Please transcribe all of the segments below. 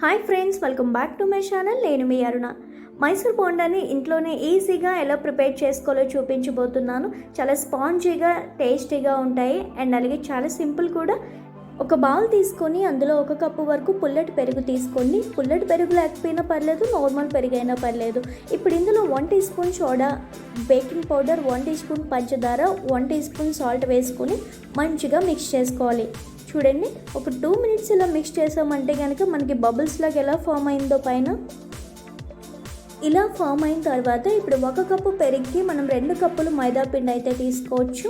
Hi friends welcome back to my channel. నేను మీ అరుణ. మైసూర్ బోండాని ఇంట్లోనే ఈజీగా ఎలా ప్రిపేర్ చేసుకోవాలో చూపించబోతున్నాను. చాలా స్పాంజీగా టేస్టీగా ఉంటాయి. అండ్ అలాగే చాలా సింపుల్ కూడా. ఒక బౌల్ తీసుకొని అందులో ఒక కప్పు వరకు పుల్లటి పెరుగు తీసుకోండి. పుల్లటి పెరుగు లేకపోయినా పర్లేదు నార్మల్ పెరుగు అయినా పర్లేదు. ఇప్పుడు ఇందులో one teaspoon soda baking powder one teaspoon పంచదార వన్ టీ స్పూన్ సాల్ట్ వేసుకొని మంచిగా మిక్స్ చేసుకోవాలి. చూడండి. ఒక టూ మినిట్స్ ఇలా మిక్స్ చేసామంటే కనుక మనకి బబుల్స్ లాగా ఎలా ఫామ్ అయిందో పైన. ఇలా ఫామ్ అయిన తర్వాత ఇప్పుడు ఒక కప్పు పెరిగి మనం రెండు కప్పులు మైదా పిండి అయితే తీసుకోవచ్చు.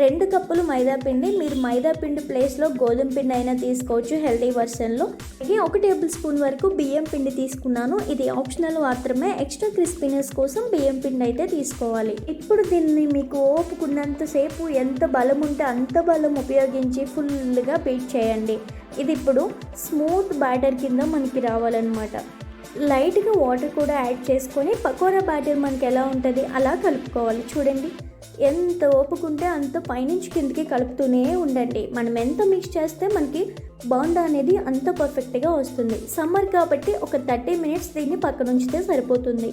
రెండు కప్పులు మైదా పిండి మీరు మైదా పిండి ప్లేస్లో గోధుమ పిండి అయినా తీసుకోవచ్చు హెల్తీ వర్షన్లో అలాగే ఒక టేబుల్ స్పూన్ వరకు బియ్యం పిండి తీసుకున్నాను. ఇది ఆప్షనల్ మాత్రమే. ఎక్స్ట్రా క్రిస్పీనెస్ కోసం బియ్యం పిండి అయితే తీసుకోవాలి. ఇప్పుడు దీన్ని మీకు ఓపుకున్నంతసేపు ఎంత బలం ఉంటే అంత బలం ఉపయోగించి ఫుల్గా బీట్ చేయండి. ఇది ఇప్పుడు స్మూత్ బ్యాటర్ కింద మనకి రావాలన్నమాట. లైట్గా వాటర్ కూడా యాడ్ చేసుకొని పకోడా బ్యాటర్ మనకి ఎలా ఉంటుంది అలా కలుపుకోవాలి. చూడండి. ఎంత ఓపుకుంటే అంత పైనుంచి కిందకి కలుపుతూనే ఉండండి. మనం ఎంత మిక్స్ చేస్తే మనకి బాండా అనేది అంత పర్ఫెక్ట్గా వస్తుంది. సమ్మర్ కాబట్టి ఒక థర్టీ మినిట్స్ దీన్ని పక్కన ఉంచితే సరిపోతుంది.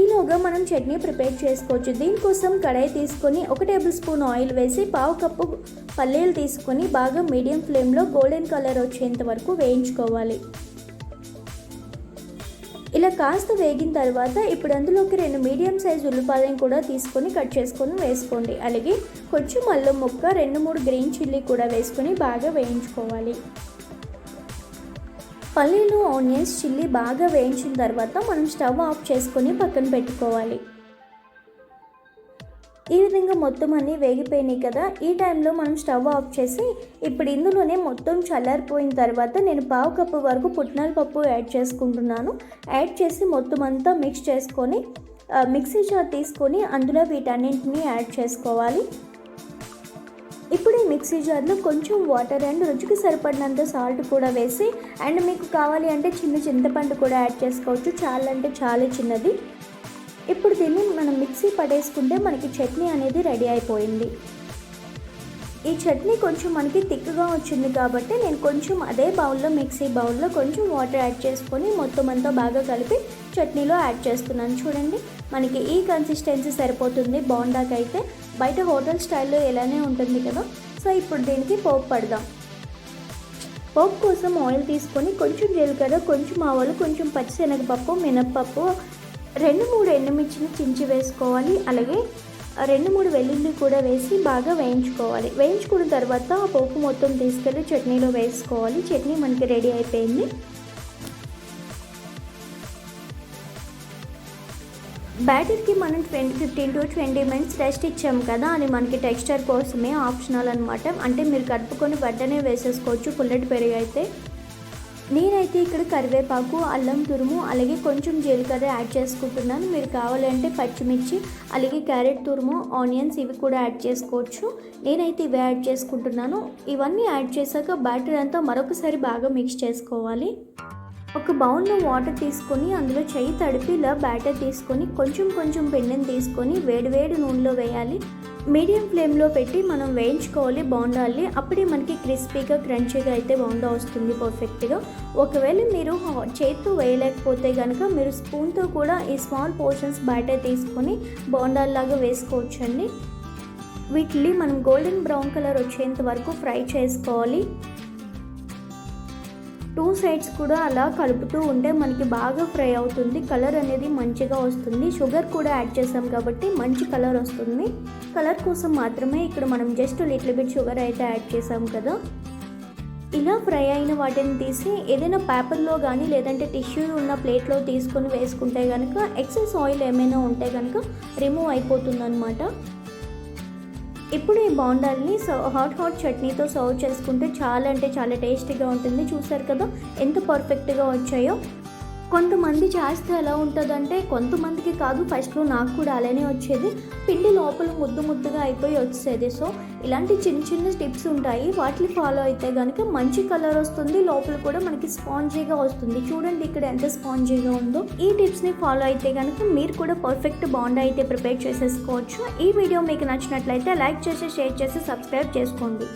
ఈలోగా మనం చట్నీ ప్రిపేర్ చేసుకోవచ్చు. దీనికోసం కడాయి తీసుకొని ఒక టేబుల్ స్పూన్ ఆయిల్ వేసి పావు కప్పు పల్లీలు తీసుకొని బాగా మీడియం ఫ్లేమ్లో గోల్డెన్ కలర్ వచ్చేంత వరకు వేయించుకోవాలి. ఇలా కాస్త వేగిన తర్వాత ఇప్పుడు అందులోకి రెండు మీడియం సైజ్ ఉల్లిపాయలను కూడా తీసుకొని కట్ చేసుకొని వేసుకోండి. అలాగే కొంచెం అల్లం ముక్క రెండు మూడు గ్రీన్ చిల్లీ కూడా వేసుకొని బాగా వేయించుకోవాలి. పల్లీలు ఆనియన్స్ చిల్లీ బాగా వేయించిన తర్వాత మనం స్టవ్ ఆఫ్ చేసుకొని పక్కన పెట్టుకోవాలి. ఈ విధంగా మొత్తం అన్నీ వేగిపోయినాయి కదా ఈ టైంలో మనం స్టవ్ ఆఫ్ చేసి ఇప్పుడు ఇందులోనే మొత్తం చల్లారిపోయిన తర్వాత నేను పావు కప్పు వరకు పుట్నాల పప్పు యాడ్ చేసుకుంటున్నాను. యాడ్ చేసి మొత్తం అంతా మిక్స్ చేసుకొని మిక్సీ జార్ తీసుకొని అందులో వీటన్నింటినీ యాడ్ చేసుకోవాలి. ఇప్పుడు ఈ మిక్సీ జార్లో కొంచెం వాటర్ అండ్ రుచికి సరిపడినంత సాల్ట్ కూడా వేసి అండ్ మీకు కావాలి అంటే చిన్న చింతపండు కూడా యాడ్ చేసుకోవచ్చు. చాలా అంటే చాలా చిన్నది. ఇప్పుడు దీన్ని మనం మిక్సీ పడేసుకుంటే మనకి చట్నీ అనేది రెడీ అయిపోయింది. ఈ చట్నీ కొంచెం మనకి థిక్గా వచ్చింది కాబట్టి నేను కొంచెం అదే బౌల్లో మిక్సీ బౌల్లో కొంచెం వాటర్ యాడ్ చేసుకొని మొత్తం అంతా బాగా కలిపి చట్నీలో యాడ్ చేస్తున్నాను. చూడండి మనకి ఈ కన్సిస్టెన్సీ సరిపోతుంది. బాగుండాకైతే బయట హోటల్ స్టైల్లో ఎలానే ఉంటుంది కదా. సో ఇప్పుడు దీనికి పోపు పడదాం. పోపు కోసం ఆయిల్ తీసుకొని కొంచెం జీలకర్ర కొంచెం ఆవాలు కొంచెం పచ్చిశనగపప్పు మినప్పప్పు రెండు మూడు ఎండుమిర్చిని చించి వేసుకోవాలి. అలాగే రెండు మూడు వెల్లుల్లి కూడా వేసి బాగా వేయించుకోవాలి. వేయించుకున్న తర్వాత ఆ పోపు మొత్తం తీసుకెళ్ళి చట్నీలో వేసుకోవాలి. చట్నీ మనకి రెడీ అయిపోయింది. బ్యాటర్కి మనం twenty fifteen to twenty minutes rest ఇచ్చాం కదా అది మనకి టెక్స్చర్ కోసమే ఆప్షనల్ అనమాట అంటే మీరు కలుపుకొని వెంటనే వేసేసుకోవచ్చు. పుల్లటి పెరుగు అయితే నేనైతే ఇక్కడ కరివేపాకు అల్లం తురుము అలాగే కొంచెం జీలకర్ర యాడ్ చేసుకుంటున్నాను. మీరు కావాలంటే పచ్చిమిర్చి అలాగే క్యారెట్ తురుము ఆనియన్స్ ఇవి కూడా యాడ్ చేసుకోవచ్చు. నేనైతే ఇవి యాడ్ చేసుకుంటున్నాను. ఇవన్నీ యాడ్ చేశాక బ్యాటర్ అంతా మరొకసారి బాగా మిక్స్ చేసుకోవాలి. ఒక బౌల్లో వాటర్ తీసుకొని అందులో చెయ్యి తడిపి ఇలా బ్యాటర్ తీసుకొని కొంచెం కొంచెం పిండిని తీసుకొని వేడివేడి నూనెలో వేయాలి. మీడియం ఫ్లేమ్లో పెట్టి మనం వేయించుకోవాలి బాగుండాలి అప్పుడే మనకి క్రిస్పీగా క్రంచీగా అయితే బాగుండా వస్తుంది పర్ఫెక్ట్గా. ఒకవేళ మీరు చేతితో వేయలేకపోతే కనుక మీరు స్పూన్తో కూడా ఈ స్మాల్ పోర్షన్స్ బ్యాటర్ తీసుకొని బోండాల్లాగా వేసుకోవచ్చండి. వీటిని మనం గోల్డెన్ బ్రౌన్ కలర్ వచ్చేంత వరకు ఫ్రై చేసుకోవాలి. టూ సైడ్స్ కూడా అలా కలుపుతూ ఉంటే మనకి బాగా ఫ్రై అవుతుంది. కలర్ అనేది మంచిగా వస్తుంది. షుగర్ కూడా యాడ్ చేసాం కాబట్టి మంచి కలర్ వస్తుంది. కలర్ కోసం మాత్రమే ఇక్కడ మనం జస్ట్ లిటిల్ బిట్ షుగర్ అయితే యాడ్ చేసాం కదా. ఇలా ఫ్రై అయిన వాటిని తీసి ఏదైనా పేపర్లో కానీ లేదంటే టిష్యూ ఉన్న ప్లేట్లో తీసుకొని వేసుకుంటే కనుక ఎక్సెస్ ఆయిల్ ఏమైనా ఉంటే కనుక రిమూవ్ అయిపోతుంది అనమాట ఇప్పుడు ఈ బాండాల్ని హాట్ హాట్ చట్నీతో సర్వ్ చేసుకుంటే చాలా అంటే చాలా టేస్టీగా ఉంటుంది. చూసారు కదా ఎంత పర్ఫెక్ట్గా వచ్చాయో. కొంతమంది చేస్తే ఎలా ఉంటుందంటే కొంతమందికి కాదు ఫస్ట్లో నాకు కూడా అలానే వచ్చేది. పిండి లోపల ముద్దు ముద్దుగా అయిపోయి వచ్చేది. సో ఇలాంటి చిన్న చిన్న టిప్స్ ఉంటాయి. వాటిని ఫాలో అయితే కనుక మంచి కలర్ వస్తుంది. లోపల కూడా మనకి స్పాంజీగా వస్తుంది. చూడండి ఇక్కడ ఎంత స్పాంజీగా ఉందో. ఈ టిప్స్ని ఫాలో అయితే కనుక మీరు కూడా పర్ఫెక్ట్ బాండ్ అయితే ప్రిపేర్ చేసేసుకోవచ్చు. ఈ వీడియో మీకు నచ్చినట్లయితే లైక్ చేసి షేర్ చేసి సబ్స్క్రైబ్ చేసుకోండి.